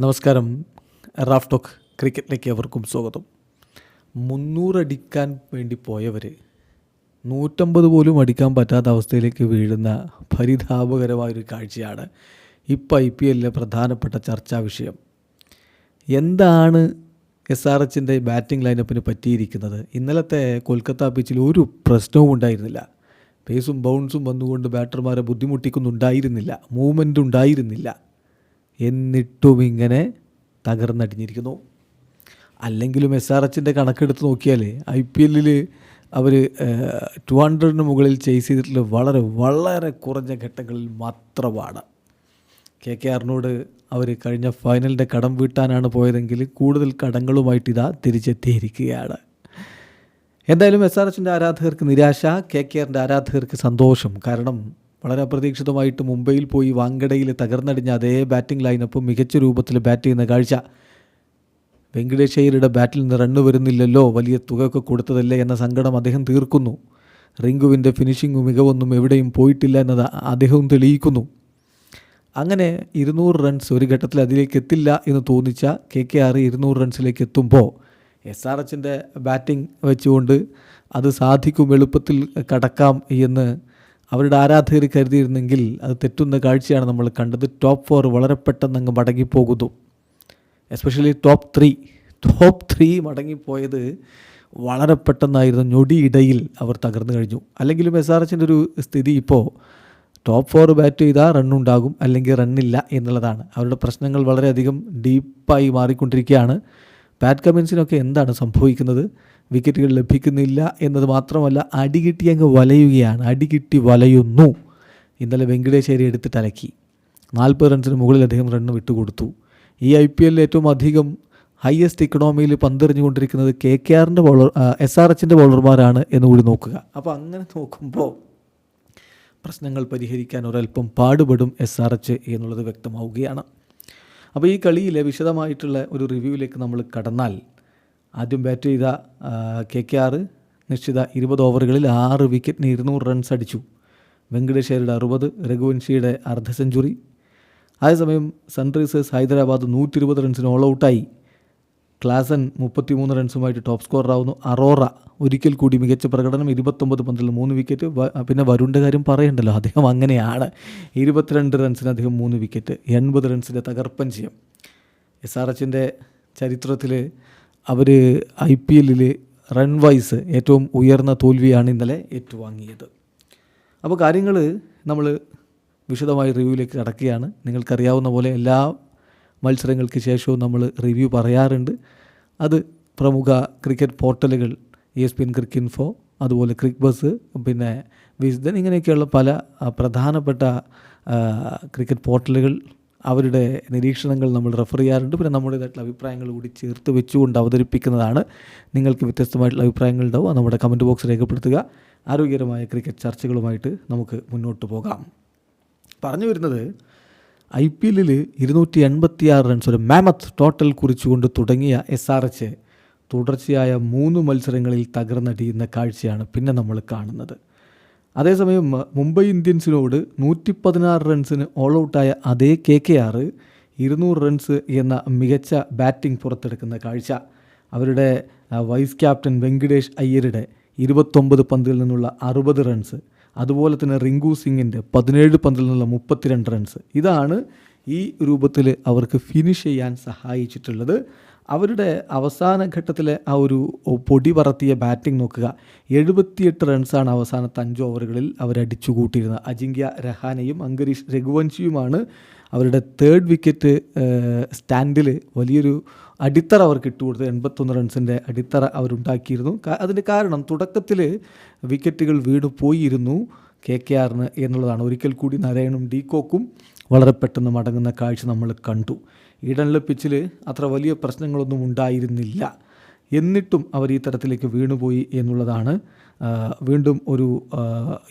നമസ്കാരം. Raf talk ക്രിക്കറ്റിലേക്ക് അവർക്കും സ്വാഗതം. മുന്നൂറടിക്കാൻ വേണ്ടി പോയവർ നൂറ്റമ്പത് പോലും അടിക്കാൻ പറ്റാത്ത അവസ്ഥയിലേക്ക് വീഴുന്ന പരിതാപകരമായൊരു കാഴ്ചയാണ് ഇപ്പോൾ ഐ പി എല്ലിലെ പ്രധാനപ്പെട്ട ചർച്ചാ വിഷയം. എന്താണ് എസ് ആർ എച്ചിന്റെ ബാറ്റിംഗ് ലൈനപ്പിന് പറ്റിയിരിക്കുന്നത്? ഇന്നലത്തെ കൊൽക്കത്ത പിച്ചിൽ ഒരു പ്രശ്നവും ഉണ്ടായിരുന്നില്ല. പേസും ബൗൺസും വന്നുകൊണ്ട് ബാറ്റർമാരെ ബുദ്ധിമുട്ടിക്കുന്നുണ്ടായിരുന്നില്ല. മൂവ്മെന്റ് ഉണ്ടായിരുന്നില്ല. എന്നിട്ടും ഇങ്ങനെ തകർന്നടിഞ്ഞിരിക്കുന്നു. അല്ലെങ്കിലും എസ് ആർ എച്ചിന്റെ കണക്കെടുത്ത് നോക്കിയാൽ ഐ പി എല്ലിൽ അവർ ടു ഹൺഡ്രഡിന് മുകളിൽ ചേസ് ചെയ്തിട്ടുള്ള വളരെ വളരെ കുറഞ്ഞ ഘട്ടങ്ങളിൽ മാത്രമാണ്. കെ കെ ആറിനോട് അവർ കഴിഞ്ഞ ഫൈനലിന്റെ കടം വീട്ടാനാണ് പോയതെങ്കിൽ കൂടുതൽ കടങ്ങളുമായിട്ട് ഇതാ തിരിച്ചെത്തിയിരിക്കുകയാണ്. എന്തായാലും എസ് ആർ എച്ചിന്റെ ആരാധകർക്ക് നിരാശ കെ കെ ആറിന്റെ ആരാധകർക്ക് സന്തോഷം. കാരണം വളരെ അപ്രതീക്ഷിതമായിട്ട് മുംബൈയിൽ പോയി വാങ്കടയിൽ തകർന്നടിഞ്ഞ അതേ ബാറ്റിംഗ് ലൈനപ്പ് മികച്ച രൂപത്തിൽ ബാറ്റ് ചെയ്യുന്ന കാഴ്ച. വെങ്കടേഷ് അയ്യരുടെ ബാറ്റിൽ നിന്ന് റണ്ണ് വരുന്നില്ലല്ലോ വലിയ തുകയൊക്കെ കൊടുത്തതല്ലേ എന്ന സങ്കടം അദ്ദേഹം തീർക്കുന്നു. റിങ്കുവിന്റെ ഫിനിഷിങ്ങും മികവൊന്നും എവിടെയും പോയിട്ടില്ല എന്നത് അദ്ദേഹവും തെളിയിക്കുന്നു. അങ്ങനെ ഇരുന്നൂറ് റൺസ് ഒരു ഘട്ടത്തിൽ അതിലേക്ക് എത്തില്ല എന്ന് തോന്നിച്ച കെ കെ ആർ ഇരുന്നൂറ് റൺസിലേക്ക് എത്തുമ്പോൾ എസ് ആർ എച്ചിന്റെ ബാറ്റിംഗ് വെച്ചുകൊണ്ട് അത് സാധിക്കും എളുപ്പത്തിൽ കടക്കാം എന്ന് അവരുടെ ആരാധകർ കരുതിയിരുന്നെങ്കിൽ അത് തെറ്റുന്ന കാഴ്ചയാണ് നമ്മൾ കണ്ടത്. ടോപ്പ് ഫോർ വളരെ പെട്ടെന്ന് അങ്ങ് മടങ്ങിപ്പോകുന്നു. Especially top three top three മടങ്ങിപ്പോയത് വളരെ പെട്ടെന്നായിരുന്നു. ഞൊടിയിടയിൽ അവർ തകർന്നു കഴിഞ്ഞു. അല്ലെങ്കിലും എസ് ആർ എച്ചിന്റെ ഒരു സ്ഥിതി ഇപ്പോൾ ടോപ്പ് ഫോർ ബാറ്റ് ചെയ്താൽ റണ്ണുണ്ടാകും അല്ലെങ്കിൽ റണ്ണില്ല എന്നുള്ളതാണ്. അവരുടെ പ്രശ്നങ്ങൾ വളരെയധികം ഡീപ്പായി മാറിക്കൊണ്ടിരിക്കുകയാണ്. പാറ്റ് കമിൻസിനൊക്കെ എന്താണ് സംഭവിക്കുന്നത്? വിക്കറ്റുകൾ ലഭിക്കുന്നില്ല എന്നത് മാത്രമല്ല അടി കിട്ടി അങ്ങ് വലയുകയാണ്. അടി കിട്ടി വലയുന്നു. ഇന്നലെ വെങ്കടേശ്വരി എടുത്തിട്ട് അലക്കി നാൽപ്പത് റൺസിന് മുകളിൽ അദ്ദേഹം റണ്ണ് വിട്ടുകൊടുത്തു. ഈ ഐ പി എല്ലിൽ ഏറ്റവും അധികം ഹയസ്റ്റ് ഇക്കണോമിയിൽ പന്തെറിഞ്ഞുകൊണ്ടിരിക്കുന്നത് കെ കെ ആറിന്റെ ബോളർ എസ് ആർ എച്ചിന്റെ ബോളർമാരാണ് എന്നുകൂടി നോക്കുക. അപ്പോൾ അങ്ങനെ നോക്കുമ്പോൾ പ്രശ്നങ്ങൾ പരിഹരിക്കാൻ ഒരല്പം പാടുപെടും എസ് ആർ എച്ച് എന്നുള്ളത് വ്യക്തമാവുകയാണ്. അപ്പോൾ ഈ കളിയിലെ വിശദമായിട്ടുള്ള ഒരു റിവ്യൂവിലേക്ക് നമ്മൾ കടന്നാൽ ആദ്യം ബാറ്റ് ചെയ്ത കെ കെ ആറ് നിശ്ചിത ഇരുപത് ഓവറുകളിൽ ആറ് വിക്കറ്റിന് ഇരുന്നൂറ് റൺസ് അടിച്ചു. വെങ്കടേശ്വരയുടെ അറുപത് രഘുവൻഷിയുടെ അർദ്ധ സെഞ്ചുറി അതേസമയം സൺറൈസേഴ്സ് ഹൈദരാബാദ് നൂറ്റി ഇരുപത് റൺസിന് ഓൾ ഔട്ടായി ക്ലാസൻ മുപ്പത്തിമൂന്ന് റൺസുമായിട്ട് ടോപ്പ് സ്കോറാവുന്നു അറോറ ഒരിക്കൽ കൂടി മികച്ച പ്രകടനം ഇരുപത്തൊമ്പത് പന്തിൽ മൂന്ന് വിക്കറ്റ് പിന്നെ വരുണിന്റെ കാര്യം പറയണ്ടല്ലോ അദ്ദേഹം അങ്ങനെയാണ്. ഇരുപത്തിരണ്ട് റൺസിന് അദ്ദേഹം മൂന്ന് വിക്കറ്റ് എൺപത് റൺസിന്റെ തകർപ്പൻ ചെയ്യും എസ് ആർ എച്ചിന്റെ ചരിത്രത്തിൽ അവർ ഐ പി എല്ലിൽ റൺ വൈസ് ഏറ്റവും ഉയർന്ന തോൽവിയാണ് ഇന്നലെ ഏറ്റുവാങ്ങിയത്. അപ്പോൾ കാര്യങ്ങൾ നമ്മൾ വിശദമായി റിവ്യൂവിലേക്ക് കടക്കുകയാണ്. നിങ്ങൾക്കറിയാവുന്ന പോലെ എല്ലാ മത്സരങ്ങൾക്ക് ശേഷവും നമ്മൾ റിവ്യൂ പറയാറുണ്ട്. അത് പ്രമുഖ cricket പോർട്ടലുകൾ E S P N Cricinfo അതുപോലെ ക്രിക്ക് ബസ് പിന്നെ വിസ്ഡൻ ഇങ്ങനെയൊക്കെയുള്ള പല പ്രധാനപ്പെട്ട ക്രിക്കറ്റ് പോർട്ടലുകൾ അവരുടെ നിരീക്ഷണങ്ങൾ നമ്മൾ റെഫർ ചെയ്യാറുണ്ട്. പിന്നെ നമ്മുടേതായിട്ടുള്ള അഭിപ്രായങ്ങൾ കൂടി ചേർത്ത് വെച്ചുകൊണ്ട് അവതരിപ്പിക്കുന്നതാണ്. നിങ്ങൾക്ക് വ്യത്യസ്തമായിട്ടുള്ള അഭിപ്രായങ്ങൾ ഉണ്ടാവും നമ്മുടെ കമന്റ് ബോക്സ് രേഖപ്പെടുത്തുക. ആരോഗ്യകരമായ ക്രിക്കറ്റ് ചർച്ചകളുമായിട്ട് നമുക്ക് മുന്നോട്ട് പോകാം. പറഞ്ഞു വരുന്നത് ഐ പി എല്ലിൽ ഇരുന്നൂറ്റി എൺപത്തി ആറ് റൺസ് ഒരു മാമത്ത് ടോട്ടൽ കുറിച്ചുകൊണ്ട് തുടങ്ങിയ എസ് ആർ എച്ച് തുടർച്ചയായ മൂന്ന് മത്സരങ്ങളിൽ തകർന്നടിയുന്ന കാഴ്ചയാണ് പിന്നെ നമ്മൾ കാണുന്നത്. അതേസമയം മുംബൈ ഇന്ത്യൻസിനോട് നൂറ്റി പതിനാറ് റൺസിന് ഓൾ ഔട്ടായ അതേ കെ കെ ആർ ഇരുന്നൂറ് റൺസ് എന്ന മികച്ച ബാറ്റിംഗ് പുറത്തെടുക്കുന്ന കാഴ്ച. അവരുടെ വൈസ് ക്യാപ്റ്റൻ വെങ്കടേഷ് അയ്യരുടെ ഇരുപത്തൊമ്പത് പന്തിൽ നിന്നുള്ള അറുപത് റൺസ് അതുപോലെ തന്നെ റിങ്കു സിംഗിന്റെ പതിനേഴ് പന്തിൽ നിന്നുള്ള മുപ്പത്തിരണ്ട് റൺസ്. ഇതാണ് ഈ രൂപത്തിൽ അവർക്ക് ഫിനിഷ് ചെയ്യാൻ സഹായിച്ചിട്ടുള്ളത്. അവരുടെ അവസാന ഘട്ടത്തിലെ ആ ഒരു പൊടി പറത്തിയ ബാറ്റിംഗ് നോക്കുക. എഴുപത്തിയെട്ട് റൺസാണ് അവസാനത്തെ അഞ്ച് ഓവറുകളിൽ അവരടിച്ചു കൂട്ടിയിരുന്നത്. അജിങ്ക്യ രഹാനയും അങ്കരീഷ് രഘുവൻഷിയുമാണ് അവരുടെ തേർഡ് വിക്കറ്റ് സ്റ്റാൻഡിൽ വലിയൊരു അടിത്തറ അവർക്ക് ഇട്ടുകൊടുത്ത് എൺപത്തൊന്ന് റൺസിന്റെ അടിത്തറ അവരുണ്ടാക്കിയിരുന്നു. അതിന്റെ കാരണം തുടക്കത്തിൽ വിക്കറ്റുകൾ വീട് പോയിരുന്നു കെ കെ ആറിന് എന്നുള്ളതാണ്. ഒരിക്കൽ കൂടി നരയണും ഡീകോക്കും വളരെ പെട്ടെന്ന് മടങ്ങുന്ന കാഴ്ച നമ്മൾ കണ്ടു. ഈഡനിലെ പിച്ചിൽ അത്ര വലിയ പ്രശ്നങ്ങളൊന്നും ഉണ്ടായിരുന്നില്ല. എന്നിട്ടും അവർ ഈ തരത്തിലേക്ക് വീണുപോയി എന്നുള്ളതാണ് വീണ്ടും ഒരു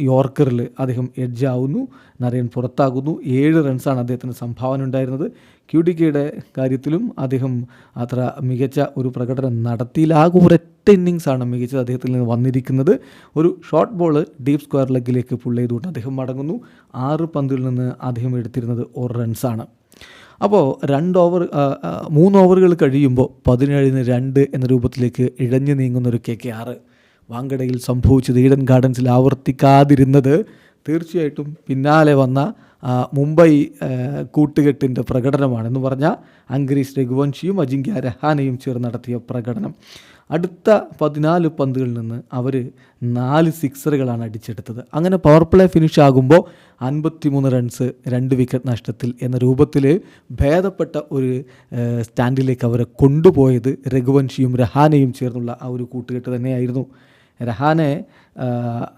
യോർക്കറിൽ അദ്ദേഹം എഡ്ജാവുന്നു നരയൻ പുറത്താകുന്നു. ഏഴ് റൺസാണ് അദ്ദേഹത്തിന് സംഭാവന ഉണ്ടായിരുന്നത്. ക്യു ഡി കെയുടെ കാര്യത്തിലും അദ്ദേഹം അത്ര മികച്ച ഒരു പ്രകടനം നടത്തിയില്ല. ആകെ ഒരൊറ്റ ഇന്നിങ്സാണ് മികച്ചത് അദ്ദേഹത്തിൽ നിന്ന് വന്നിരിക്കുന്നത്. ഒരു ഷോർട്ട് ബോൾ ഡീപ് സ്ക്വയർ ലെഗിലേക്ക് പുൾ ചെയ്തുകൊണ്ട് അദ്ദേഹം മടങ്ങുന്നു. ആറ് പന്തിൽ നിന്ന് അദ്ദേഹം എടുത്തിരുന്നത് ഒരു റൺസാണ് അപ്പോൾ രണ്ട് ഓവർ മൂന്ന് ഓവറുകൾ കഴിയുമ്പോൾ പതിനേഴിന് രണ്ട് എന്ന രൂപത്തിലേക്ക് ഇഴഞ്ഞു നീങ്ങുന്ന ഒരു കെ കെ ആറ് വാങ്കടയിൽ സംഭവിച്ചത് ഈഡൻ ഗാർഡൻസിൽ ആവർത്തിക്കാതിരുന്നത് തീർച്ചയായിട്ടും പിന്നാലെ വന്ന മുംബൈ കൂട്ടുകെട്ടിന്റെ പ്രകടനമാണെന്ന് പറഞ്ഞാൽ അങ്കരീഷ് രഘുവംശിയും അജിങ്ക്യ രഹാനയും ചേർന്ന് നടത്തിയ പ്രകടനം. അടുത്ത പതിനാല് പന്തുകളിൽ നിന്ന് അവർ നാല് സിക്സറുകളാണ് അടിച്ചെടുത്തത്. അങ്ങനെ പവർ പ്ലേ ഫിനിഷ് ആകുമ്പോൾ അൻപത്തിമൂന്ന് റൺസ് രണ്ട് വിക്കറ്റ് നഷ്ടത്തിൽ എന്ന രൂപത്തിൽ ഭേദപ്പെട്ട ഒരു സ്റ്റാൻഡിലേക്ക് അവരെ കൊണ്ടുപോയത് രഘുവംശിയും രഹാനയും ചേർന്നുള്ള ആ ഒരു കൂട്ടുകെട്ട് തന്നെയായിരുന്നു. രഹാനെ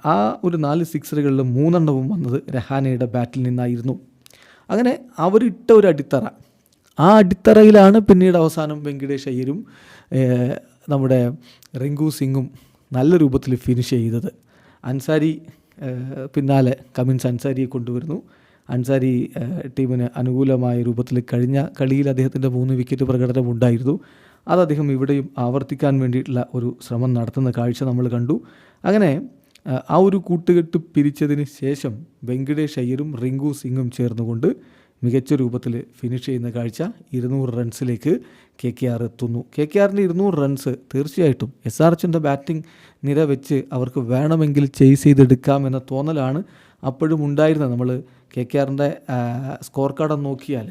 ആ, ഒരു നാല് സിക്സറുകളിൽ മൂന്നെണ്ണവും വന്നത് രഹാനയുടെ ബാറ്റിൽ നിന്നായിരുന്നു. അങ്ങനെ അവരിട്ട ഒരു അടിത്തറ. ആ അടിത്തറയിലാണ് പിന്നീട് അവസാനം വെങ്കിടേഷ് അയ്യരും നമ്മുടെ റിങ്കു സിംഗും നല്ല രൂപത്തിൽ ഫിനിഷ് ചെയ്തത്. അൻസാരി പിന്നാലെ കമിൻസ് അൻസാരിയെ കൊണ്ടുവരുന്നു. അൻസാരി ടീമിന് അനുകൂലമായ രൂപത്തിൽ കഴിഞ്ഞ കളിയിൽ അദ്ദേഹത്തിന്റെ മൂന്ന് വിക്കറ്റ് പ്രകടനം ഉണ്ടായിരുന്നു. അത് അദ്ദേഹം ഇവിടെയും ആവർത്തിക്കാൻ വേണ്ടിയിട്ടുള്ള ഒരു ശ്രമം നടത്തുന്ന കാഴ്ച നമ്മൾ കണ്ടു. അങ്ങനെ ആ, ഒരു കൂട്ടുകെട്ട് പിരിച്ചതിന് ശേഷം വെങ്കടേഷ് അയ്യരും റിങ്കു സിംഗും ചേർന്നുകൊണ്ട് മികച്ച രൂപത്തിൽ ഫിനിഷ് ചെയ്യുന്ന കാഴ്ച ഇരുന്നൂറ് റൺസിലേക്ക് കെ കെ ആർ എത്തുന്നു. കെ കെ ആറിന്റെ ഇരുന്നൂറ് റൺസ് തീർച്ചയായിട്ടും എസ് ആർ എച്ചിന്റെ ബാറ്റിംഗ് നിര വെച്ച് അവർക്ക് വേണമെങ്കിൽ ചേസ് ചെയ്തെടുക്കാം എന്ന തോന്നലാണ് അപ്പോഴും ഉണ്ടായിരുന്നത്. നമ്മൾ കെ കെ ആറിന്റെ സ്കോർ കാർഡ് നോക്കിയാൽ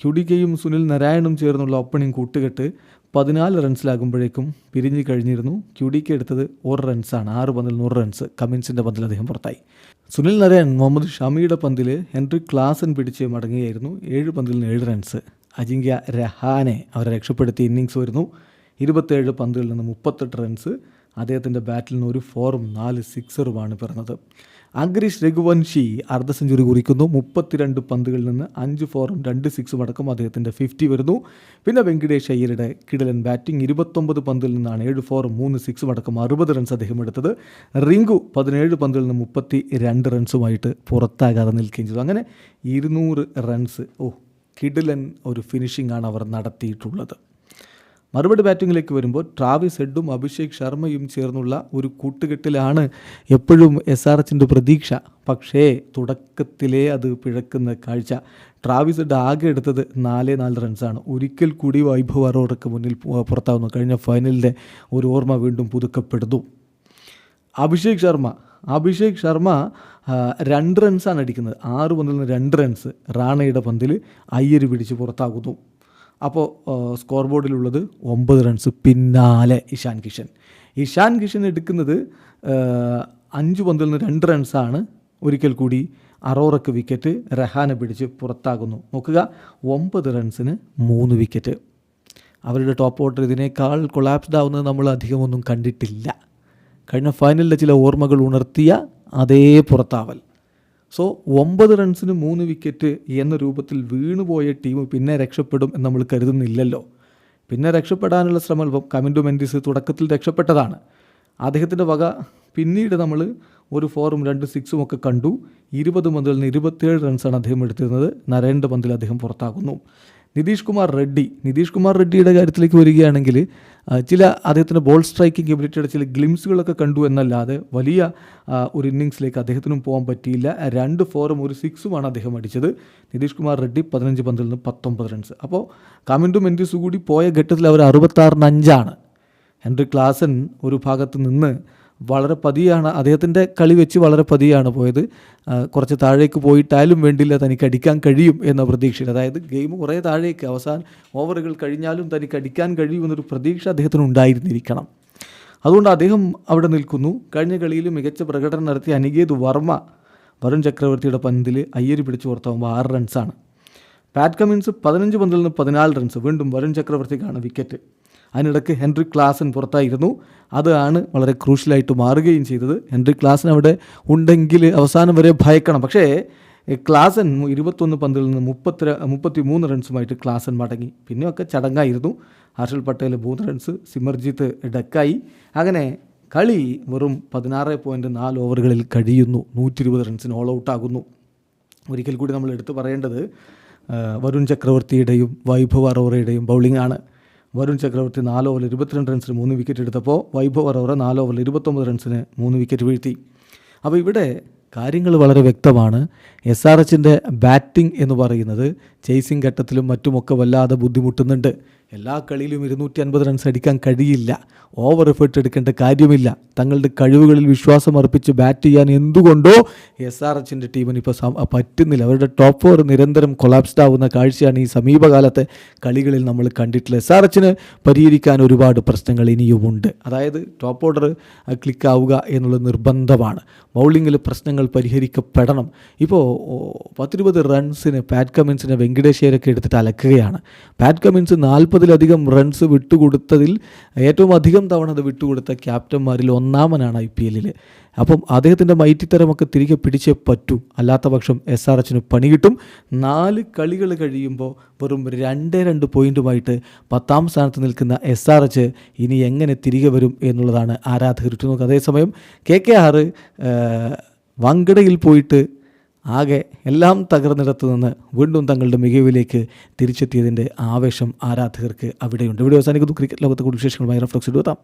ക്യു ഡി കെയും സുനിൽ നാരായണും ചേർന്നുള്ള ഓപ്പണിംഗ് കൂട്ടുകെട്ട് പതിനാല് റൺസിലാകുമ്പോഴേക്കും പിരിഞ്ഞു കഴിഞ്ഞിരുന്നു. ക്യുഡിക്ക് എടുത്തത് ഒരു റൺസാണ് ആറ് പന്തിൽ നൂറ് റൺസ് കമിൻസിന്റെ പന്തിൽ അദ്ദേഹം പുറത്തായി. സുനിൽ നാരായൺ മുഹമ്മദ് ഷമിയുടെ പന്തിൽ ഹെൻറി ക്ലാസൻ പിടിച്ച് മടങ്ങുകയായിരുന്നു ഏഴ് പന്തിൽ നിന്ന് ഏഴ് റൺസ് അജിങ്ക്യ രഹാനെ അവരെ രക്ഷപ്പെടുത്തി ഇന്നിങ്സ് വരുന്നു. ഇരുപത്തേഴ് പന്തുകളിൽ നിന്ന് മുപ്പത്തെട്ട് റൺസ് അദ്ദേഹത്തിന്റെ ബാറ്റിൽ നിന്ന് ഒരു ഫോറും നാല് സിക്സറുമാണ് പിറന്നത്. അഗ്രീഷ് രഘുവൻഷി അർദ്ധ സെഞ്ചുറി കുറിക്കുന്നു. മുപ്പത്തിരണ്ട് പന്തുകളിൽ നിന്ന് അഞ്ച് ഫോറും രണ്ട് സിക്സും അടക്കം അദ്ദേഹത്തിന്റെ ഫിഫ്റ്റി വരുന്നു. പിന്നെ വെങ്കടേഷ് അയ്യരുടെ കിടലൻ ബാറ്റിംഗ് ഇരുപത്തൊമ്പത് പന്തിൽ നിന്നാണ് ഏഴ് ഫോറും മൂന്ന് സിക്സും അടക്കം അറുപത് റൺസ് അദ്ദേഹം എടുത്തത്. റിങ്കു പതിനേഴ് പന്തിൽ നിന്ന് മുപ്പത്തി രണ്ട് റൺസുമായിട്ട് പുറത്താകാതെ നിൽക്കുകയും ചെയ്തു. അങ്ങനെ ഇരുന്നൂറ് റൺസ് ഓ കിടിലൻ ഒരു ഫിനിഷിംഗ് ആണ് അവർ നടത്തിയിട്ടുള്ളത്. മറുപടി ബാറ്റിങ്ങിലേക്ക് വരുമ്പോൾ ട്രാവിസ് ഹെഡും അഭിഷേക് ശർമ്മയും ചേർന്നുള്ള ഒരു കൂട്ടുകെട്ടിലാണ് എപ്പോഴും എസ് ആർ എച്ചിന്റെ പ്രതീക്ഷ. പക്ഷേ തുടക്കത്തിലേ അത് പിഴക്കുന്ന കാഴ്ച. ട്രാവിസ് ഹെഡ് ആകെ എടുത്തത് നാല് നാല് റൺസാണ്. ഒരിക്കൽ കൂടി വൈഭവ് അറോറയ്ക്ക് മുന്നിൽ പുറത്താവുന്നു. കഴിഞ്ഞ ഫൈനലിന്റെ ഒരു ഓർമ്മ വീണ്ടും പുതുക്കപ്പെടുന്നു. അഭിഷേക് ശർമ്മ. അഭിഷേക് ശർമ്മ രണ്ട് റൺസാണ് അടിക്കുന്നത്. ആറ് പന്തിൽ നിന്ന് രണ്ട് റൺസ്. റാണയുടെ പന്തിൽ അയ്യര് പിടിച്ച് പുറത്താകുന്നു. അപ്പോൾ സ്കോർ ബോർഡിലുള്ളത് ഒമ്പത് റൺസ് പിന്നാലെ ഇഷാൻ കിഷൻ. ഇഷാൻ കിഷൻ എടുക്കുന്നത് അഞ്ച് പന്തിൽ നിന്ന് രണ്ട് റൺസാണ് ഒരിക്കൽ കൂടി അറോറക്ക് വിക്കറ്റ് റഹാനെ പിടിച്ച് പുറത്താകുന്നു. നോക്കുക ഒമ്പത് റൺസിന് മൂന്ന് വിക്കറ്റ് അവരുടെ ടോപ്പ് ഓർഡർ ഇതിനേക്കാൾ കൊളാപ്സ്ഡ് ആവുന്നത് നമ്മൾ അധികമൊന്നും കണ്ടിട്ടില്ല. കഴിഞ്ഞ ഫൈനലിലെ ചില ഓർമ്മകൾ ഉണർത്തിയ അതേ പുറത്താവൽ. സോ ഒമ്പത് റൺസിന് മൂന്ന് വിക്കറ്റ് എന്ന രൂപത്തിൽ വീണുപോയ ടീം പിന്നെ രക്ഷപ്പെടും എന്ന് നമ്മൾ കരുതുന്നില്ലല്ലോ. പിന്നെ രക്ഷപ്പെടാനുള്ള ശ്രമം ഇപ്പം കമിൻഡു മെൻഡിസ് തുടക്കത്തിൽ രക്ഷപ്പെട്ടതാണ്. അദ്ദേഹത്തിന്റെ വക പിന്നീട് നമ്മൾ ഒരു ഫോറും രണ്ട് സിക്സും ഒക്കെ കണ്ടു. ഇരുപത് പന്തിൽ നിന്ന് ഇരുപത്തേഴ് റൺസാണ് അദ്ദേഹം എടുത്തിരുന്നത്. നരേന്ദ്ര പന്തിൽ അദ്ദേഹം പുറത്താകുന്നു. നിതീഷ് കുമാർ റെഡ്ഡി. നിതീഷ് കുമാർ റെഡ്ഡിയുടെ കാര്യത്തിലേക്ക് വരികയാണെങ്കിൽ ചില അദ്ദേഹത്തിന്റെ ബോൾ സ്ട്രൈക്കിംഗ് എബിലിറ്റിയുടെ ചില ഗ്ലിംസുകളൊക്കെ കണ്ടു എന്നല്ലാതെ വലിയ ഒരു ഇന്നിങ്സിലേക്ക് അദ്ദേഹത്തിനും പോകാൻ പറ്റിയില്ല. രണ്ട് ഫോറും ഒരു സിക്സുമാണ് അദ്ദേഹം അടിച്ചത്. നിതീഷ് കുമാർ റെഡ്ഡി പതിനഞ്ച് പന്തിൽ നിന്ന് പത്തൊമ്പത് റൺസ് അപ്പോൾ കാമിൻഡു മെൻഡിസ് കൂടി പോയ ഘട്ടത്തിൽ അവർ അറുപത്താറിന് അഞ്ചാണ്. ഹെൻറി ക്ലാസൻ ഒരു ഭാഗത്ത് നിന്ന് വളരെ പതിയാണ്. അദ്ദേഹത്തിന്റെ കളി വെച്ച് വളരെ പതിയാണ് പോയത്. കുറച്ച് താഴേക്ക് പോയിട്ടാലും വേണ്ടില്ല തനിക്ക് അടിക്കാൻ കഴിയും എന്ന പ്രതീക്ഷയിൽ. അതായത് ഗെയിം കുറേ താഴേക്ക് അവസാന ഓവറുകൾ കഴിഞ്ഞാലും തനിക്ക് അടിക്കാൻ കഴിയുമെന്നൊരു പ്രതീക്ഷ അദ്ദേഹത്തിന് ഉണ്ടായിരുന്നിരിക്കണം. അതുകൊണ്ട് അദ്ദേഹം അവിടെ നിൽക്കുന്നു. കഴിഞ്ഞ കളിയിൽ മികച്ച പ്രകടനം നടത്തിയ അനികേത് വർമ്മ വരുൺ ചക്രവർത്തിയുടെ പന്തിൽ അയ്യര് പിടിച്ചു പുറത്താകുമ്പോൾ ആറ് റൺസാണ് പാറ്റ് കമിൻസ് പതിനഞ്ച് പന്തിൽ നിന്ന് പതിനാല് റൺസ് വീണ്ടും വരുൺ ചക്രവർത്തിക്കാണ് വിക്കറ്റ് അതിനിടയ്ക്ക് ഹെൻറി ക്ലാസൻ പുറത്തായിരുന്നു. അതാണ് വളരെ ക്രൂഷ്യലായിട്ട് മാറുകയും ചെയ്തത്. ഹെൻറി ക്ലാസൻ അവിടെ ഉണ്ടെങ്കിൽ അവസാനം വരെ ഭയക്കണം. പക്ഷേ ക്ലാസൻ ഇരുപത്തൊന്ന് പന്തിൽ നിന്ന് മുപ്പത്തി മുപ്പത്തി മൂന്ന് റൺസുമായിട്ട് ക്ലാസൻ മടങ്ങി. പിന്നെയൊക്കെ ചടങ്ങായിരുന്നു. ഹർഷൽ പട്ടേൽ മൂന്ന് റൺസ് സിമർജിത്ത് ഡക്കായി. അങ്ങനെ കളി വെറും പതിനാറ് പോയിന്റ് നാല് ഓവറുകളിൽ കഴിയുന്നു. നൂറ്റി ഇരുപത് റൺസിന് ഓൾ ഔട്ടാകുന്നു ഒരിക്കൽ കൂടി നമ്മൾ എടുത്തു പറയേണ്ടത് വരുൺ ചക്രവർത്തിയുടെയും വൈഭവ് അറോറയുടെയും ബൗളിംഗ് ആണ്. വരുൺ ചക്രവർത്തി നാല് ഓവറിൽ ഇരുപത്തിരണ്ട് റൺസിന് മൂന്ന് വിക്കറ്റ് എടുത്തപ്പോൾ വൈഭവ് അറോറ നാല് ഓവറിൽ ഇരുപത്തൊമ്പത് റൺസിന് മൂന്ന് വിക്കറ്റ് വീഴ്ത്തി. അപ്പോൾ ഇവിടെ കാര്യങ്ങൾ വളരെ വ്യക്തമാണ്. എസ് ആർ എച്ചിന്റെ ബാറ്റിംഗ് എന്ന് പറയുന്നത് ചേസിംഗ് ഘട്ടത്തിലും മറ്റുമൊക്കെ വല്ലാതെ ബുദ്ധിമുട്ടുന്നുണ്ട്. എല്ലാ കളിയിലും ഇരുന്നൂറ്റി അൻപത് റൺസ് അടിക്കാൻ കഴിയില്ല. ഓവർ എഫേർട്ട് എടുക്കേണ്ട കാര്യമില്ല. തങ്ങളുടെ കഴിവുകളിൽ വിശ്വാസം അർപ്പിച്ച് ബാറ്റ് ചെയ്യാൻ എന്തുകൊണ്ടോ എസ് ആർ എച്ചിന്റെ ടീമിന് ഇപ്പോൾ പറ്റുന്നില്ല. അവരുടെ ടോപ്പ് ഫോർ നിരന്തരം കൊളാപ്സ്ഡ് ആവുന്ന കാഴ്ചയാണ് ഈ സമീപകാലത്തെ കളികളിൽ നമ്മൾ കണ്ടിട്ടുള്ളത്. എസ് ആർ എച്ചിന് പരിഹരിക്കാൻ ഒരുപാട് പ്രശ്നങ്ങൾ ഇനിയുമുണ്ട് അതായത് ടോപ്പ് ഓർഡർ ക്ലിക്ക് ആവുക എന്നുള്ളത് നിർബന്ധമാണ്. ബൗളിങ്ങിൽ പ്രശ്നങ്ങൾ പരിഹരിക്കപ്പെടണം. ഇപ്പോൾ പത്തിരുപത് റൺസിന് പാറ്റ് കമിൻസിനെ വെങ്കടേശ്വരൊക്കെ എടുത്തിട്ട് അലക്കുകയാണ്. പാറ്റ് കമിൻസ് നാൽപ്പതിലധികം റൺസ് വിട്ടുകൊടുത്തതിൽ ഏറ്റവും അധികം തവണ അത് വിട്ടുകൊടുത്ത ക്യാപ്റ്റന്മാരിൽ ഒന്നാമനാണ് ഐ പി എല്ലിൽ അപ്പം അദ്ദേഹത്തിന്റെ മൈറ്റിത്തരമൊക്കെ തിരികെ പിടിച്ചേ പറ്റൂ. അല്ലാത്ത പക്ഷം എസ് ആർ എച്ചിന് പണി കിട്ടും. നാല് കളികൾ കഴിയുമ്പോൾ വെറും രണ്ടേ രണ്ട് പോയിന്റുമായിട്ട് പത്താം സ്ഥാനത്ത് നിൽക്കുന്ന എസ് ആർ എച്ച് ഇനി എങ്ങനെ തിരികെ വരും എന്നുള്ളതാണ് ആരാധകർ ഉറ്റുനോക്കുക അതേസമയം കെ കെ ആറ് വങ്കടയിൽ പോയിട്ട് ആകെ എല്ലാം തകർന്നിടത്തു നിന്ന് വീണ്ടും തങ്ങളുടെ മികവിലേക്ക് തിരിച്ചെത്തിയതിന്റെ ആവേശം ആരാധകർക്ക് അവിടെയുണ്ട്. ഇവിടെ അവസാനിക്കുന്നു. ക്രിക്കറ്റ് ലോകത്തെ കൂടുതൽ വിശേഷങ്ങളുമായി റഫ്ലക്സ് എടുത്താം